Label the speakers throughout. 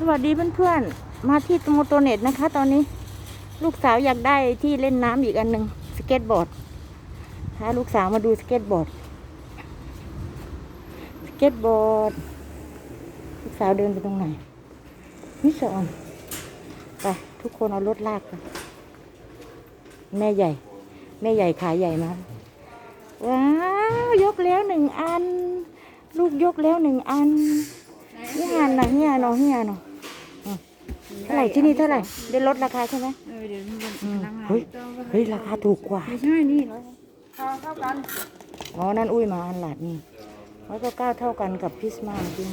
Speaker 1: สวัสดีเพื่อนๆ มาที่โมโตเน็ตนะคะ ตอนนี้ลูกสาวอยากได้ที่เล่นน้ำอีกอันหนึ่งสเก็ตบอร์ดพาลูกสาวมาดูสเก็ตบอร์ด สเก็ตบอร์ด ลูกสาวเดินไปตรงไหนนี่สอนไปทุกคนเอารถลากไปแม่ใหญ่ แม่ใหญ่ขาใหญ่มากว้าวยกแล้วหนึ่งอัน ลูกยกแล้วหนึ่งอันเฮียนะเฮียเนาะเฮียเนาะอืม เท่าไหร่ที่นี่เท่าไหร่ได้ลดราคาใช่ไหม
Speaker 2: เออเดี๋ยวมัน
Speaker 1: อืม
Speaker 2: นั่งหา
Speaker 1: เฮ้ย
Speaker 2: ต้องก็
Speaker 1: เฮ้ยราคาถูกกว่า
Speaker 2: ไม่ใช่นี่ร้อยเท่าเท่ากัน
Speaker 1: อ๋อ นั่นอุ้ยมาอันหลัดนี่ร้อยก็เก้าเท่ากันกับพิสมาจริง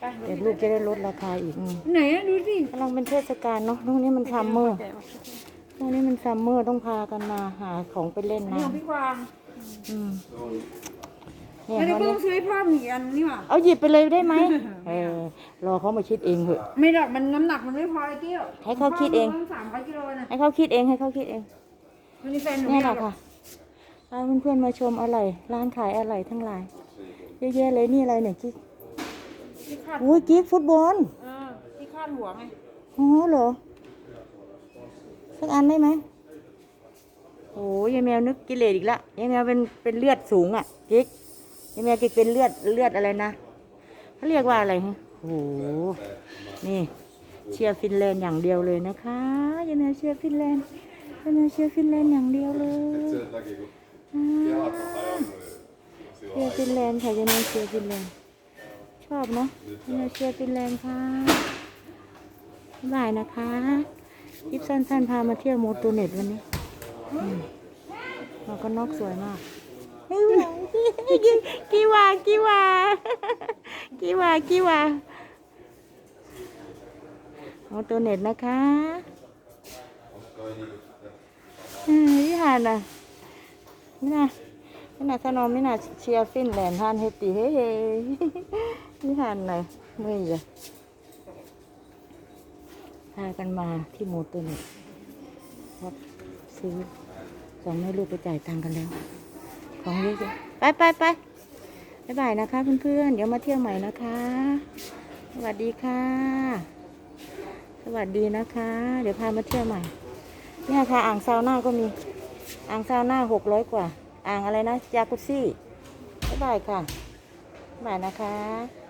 Speaker 2: ไป
Speaker 1: เดี๋ยวลูกจะได้ลดราคาอีกอืม
Speaker 2: ไหนอะดูสิ
Speaker 1: กำลังเป็นเทศกาลเนาะตรงนี้มันซัมเมอร์ตรงนี้มันซัมเมอร์ต้องพากันมาหาของไปเล่น
Speaker 2: นี่
Speaker 1: น้
Speaker 2: ของพี่กวางำ
Speaker 1: อืม เนี่ย
Speaker 2: ไม่ได้
Speaker 1: เขา
Speaker 2: ก็
Speaker 1: เรีย
Speaker 2: ต้อกงซื้อให้พ่อมอีกอันนี่หว่า
Speaker 1: เอาหยิบไปเลยได้ไหมเออรอเขามาคิดเองเถอะ
Speaker 2: ไม่ดอกมันน้ำหนักมันไม่พอไอ้เกี้ยว
Speaker 1: ให้เขาคิดเอง
Speaker 2: พ่มันสามร้อยกิโลนะ
Speaker 1: ให้เขาคิดเองให้เขาคิดเอง
Speaker 2: วันนี้แฟนหนู
Speaker 1: นี่
Speaker 2: ไม่
Speaker 1: แห
Speaker 2: เอา
Speaker 1: ละ
Speaker 2: หรอ
Speaker 1: ค่ะ
Speaker 2: ก
Speaker 1: พาเพื่อนๆมาชมอะไร ร้านขายอะไรทั้งหลาย เยอะแยะเลยนี่อะไรเนี่ยกิ๊ก
Speaker 2: ที่คาด
Speaker 1: อุ้ยกิ๊กฟุตบอล
Speaker 2: เออที่คาดหัวไง
Speaker 1: อ๋อเหรอ สักอันได้ไหมโอ้ยายแมวนึกกิเลสอีกละยายแมวเป็นเป็นเลือดสูงอะกิ๊กยาย แมวกิ๊กเป็นเลือดเลือดอะไรนะเขาเรียกว่าอะไรฮะโอ้โหนี่เชียร์ฟินแลนด์อย่างเดียวเลยนะคะยายแมวเชียร์ฟินแลนด์ยายแมวเชียร์ฟินแลนด์อย่างเดียวเลยอ่าเชียร์ฟินแลนด์ค่ะยายแมวเชียร์ฟินแลนด์ชอบเนาะยายแมวเชียร์ฟินแลนด์ค่ะบ๊ายบายนะคะคลิปสั้นๆพามาเที่ยวโมโตเน็ตวันนี้อืมเราก็นอกสวยมาก กี่กี่วากี่วากี่วากี่วาโมโตเน็ตนะคะอืมนี่ฮานะนี่นะนี่นะขนมนี่นะเชียร์ฟินแลนด์ฮานเฮติเฮ้เฮ้นี่ฮานไหนไม่ใช่พากันมาที่โมตุนครับซื้อสองแม่ลูกไปจ่ายตังกันแล้ว ของเยอะแยะไปไปไปบ๊ายบายนะคะเพื่อนๆ เดี๋ยวมาเที่ยวใหม่นะคะ สวัสดีค่ะ สวัสดีนะคะ เดี๋ยวพามาเที่ยวใหม่ เนี่ยค่ะอ่างซาวน่าก็มี อ่างซาวน่าหกร้อยกว่า อ่างอะไรนะ ยากุซี่บ๊ายบายค่ะบ๊ายบายนะคะ